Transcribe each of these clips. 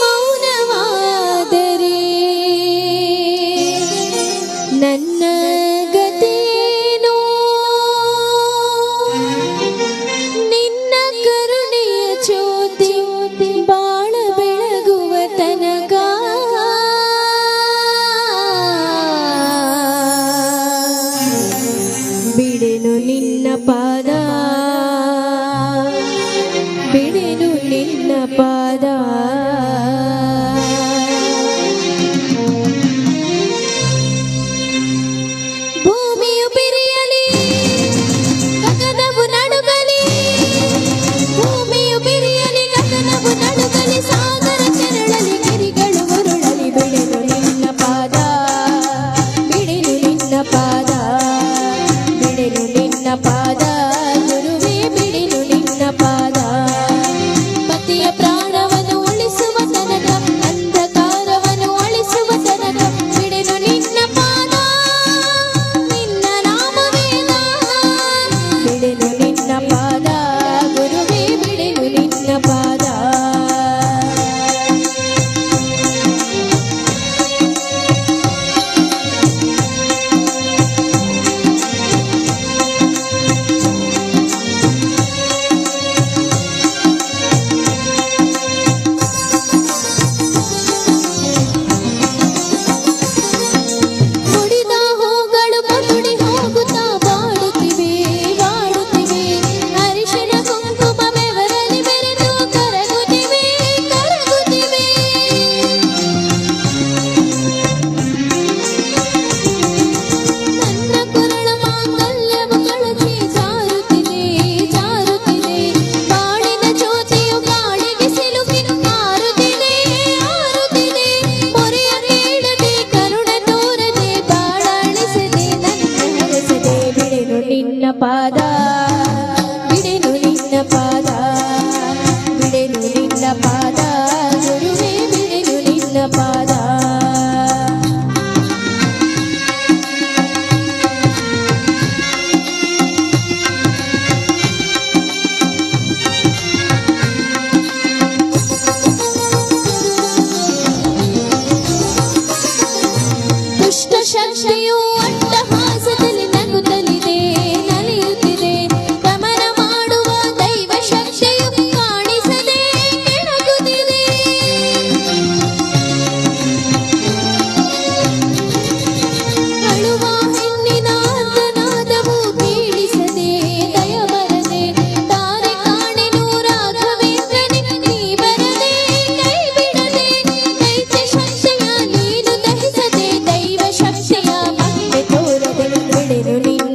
ಮೌನವಾದರೆ ನನ್ನ ಗದೇನು ನಿನ್ನ ಕರುಣೆಯ ಜ್ಯೋತಿಯೋತಿಂಬಾಣ ಬೆಳಗುವ ತನಕ ಬಿಡನು ನಿನ್ನ ಪಾರ కృష్ణ పాద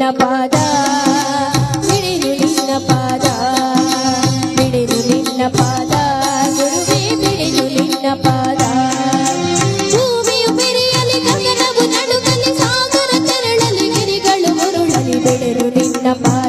నిన్న పాద మిడిలు నిన్న పాద మిడిలు నిన్న పాద గురువే మిడిలు నిన్న పాద ಭೂಮಿ ಉಪರಿಯಲಿ ಗಗನವು ನಡುಕಲಿ ಸಾಗರ ಚರಣಲಿ ಗಿರಿಗಳು ಮುರುಳಲಿ ಬೆಳೆರು ನಿನ್ನ ಪಾದ